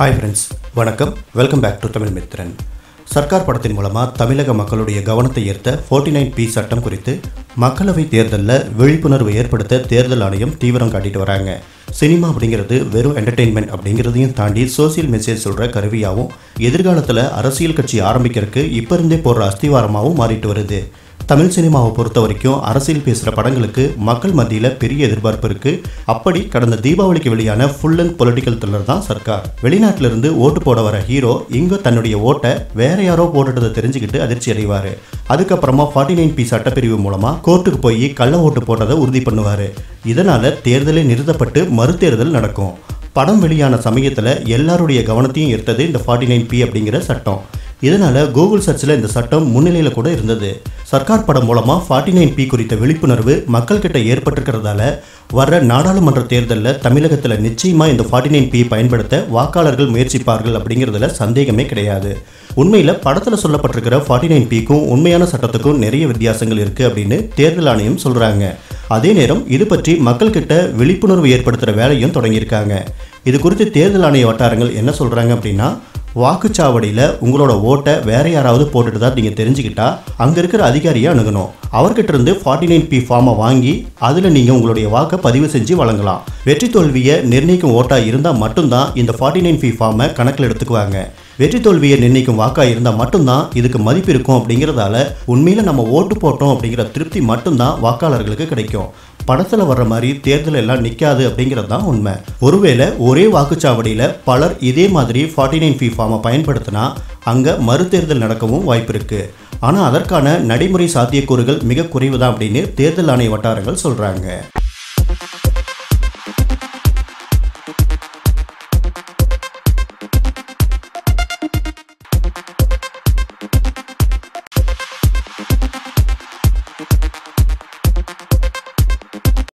Hi friends வணக்கம். Welcome back to Tamil Mithran. Sarkar படத்தின் மூலமாக தமிழக மக்களுடைய கவனத்தை ஈர்த்த 49 நைன் பி சட்டம் குறித்து மக்களவை தேர்தலில் விழிப்புணர்வு ஏற்படுத்த தேர்தல் ஆணையம் தீவிரம் காட்டிட்டு வராங்க. சினிமா அப்படிங்கிறது வெறும் என்டர்டெயின்மெண்ட் அப்படிங்கிறதையும் தாண்டி சோசியல் மெசேஜ் சொல்கிற கருவியாகவும் எதிர்காலத்தில் அரசியல் கட்சி ஆரம்பிக்கிறதுக்கு இப்போ இருந்தே போடுற அஸ்திவாரமாகவும் மாறிட்டு வருது. தமிழ் சினிமாவை பொறுத்த வரைக்கும் அரசியல் பேசுகிற படங்களுக்கு மக்கள் மத்தியில் பெரிய எதிர்பார்ப்பு இருக்கு. அப்படி கடந்த தீபாவளிக்கு வெளியான ஃபுல் அண்ட் பொலிட்டிக்கல் த்ரில்லர் தான் சர்க்கார். வெளிநாட்டிலிருந்து ஓட்டு போட வர ஹீரோ இங்கே தன்னுடைய ஓட்டை வேற யாரோ போட்டுட்டதை தெரிஞ்சுக்கிட்டு அதிர்ச்சி அடைவார். அதுக்கப்புறமா ஃபார்ட்டி நைன் பி சட்டப்பிரிவு மூலமா கோர்ட்டுக்கு போய் கள்ள ஓட்டு போட்டதை உறுதி பண்ணுவார். இதனால தேர்தலே நிறுத்தப்பட்டு மறுதேர்தல் நடக்கும். படம் வெளியான சமயத்தில் எல்லாருடைய கவனத்தையும் ஈர்த்தது இந்த ஃபார்ட்டி நைன் பி அப்படிங்கிற சட்டம். இதனால் கூகுள் சர்ச்சில் இந்த சட்டம் முன்னிலையில் கூட இருந்தது. சர்க்கார் படம் மூலமாக ஃபார்ட்டி நைன் பி குறித்த விழிப்புணர்வு மக்கள்கிட்ட ஏற்பட்டிருக்கிறதால வர்ற நாடாளுமன்ற தேர்தலில் தமிழகத்தில் நிச்சயமாக இந்த ஃபார்ட்டி நைன் பி பயன்படுத்த வாக்காளர்கள் முயற்சிப்பார்கள் அப்படிங்கிறதுல சந்தேகமே கிடையாது. உண்மையில் படத்தில் சொல்லப்பட்டிருக்கிற ஃபார்ட்டி நைன் பிக்கும் உண்மையான சட்டத்துக்கும் நிறைய வித்தியாசங்கள் இருக்குது அப்படின்னு தேர்தல் ஆணையம் சொல்கிறாங்க அதே நேரம் இது பற்றி மக்கள்கிட்ட விழிப்புணர்வு ஏற்படுத்துகிற வேலையும் தொடங்கியிருக்காங்க. இது குறித்து தேர்தல் ஆணைய வட்டாரங்கள் என்ன சொல்கிறாங்க அப்படின்னா வாக்குச்சாவடியில் உங்களோட ஓட்டை வேற யாராவது போட்டுட்டு தான் நீங்கள் தெரிஞ்சுக்கிட்டா அங்கே இருக்கிற அதிகாரியை அணுகணும். அவர்கிட்ட இருந்து ஃபார்ட்டி நைன் பி ஃபார்மை வாங்கி அதில் நீங்கள் உங்களுடைய வாக்கை பதிவு செஞ்சு வழங்கலாம். வெற்றி தோல்வியை நிர்ணயிக்கும் ஓட்டாக இருந்தால் மட்டும்தான் இந்த ஃபார்ட்டி நைன் பி ஃபார்மை கணக்கில் எடுத்துக்குவாங்க. வெற்றி தோல்வியை நிர்ணயிக்கும் வாக்காக இருந்தால் மட்டும்தான் இதுக்கு மதிப்பு இருக்கும் அப்படிங்கிறதால உண்மையில் நம்ம ஓட்டு போட்டோம் அப்படிங்கிற திருப்தி மட்டும்தான் வாக்காளர்களுக்கு கிடைக்கும். படத்தில் வர்ற மாதிரி தேர்தல் எல்லாம் நிற்காது அப்படிங்கிறது தான் உண்மை. ஒருவேளை ஒரே வாக்குச்சாவடியில் பலர் இதே மாதிரி ஃபார்ட்டி நைன் ஃபி ஃபார்மை பயன்படுத்தினா அங்கே மறுதேர்தல் நடக்கவும் வாய்ப்பு இருக்குது ஆனால் அதற்கான நடைமுறை சாத்தியக்கூறுகள் மிக குறைவு தான் அப்படின்னு தேர்தல் ஆணைய வட்டாரங்கள் சொல்கிறாங்க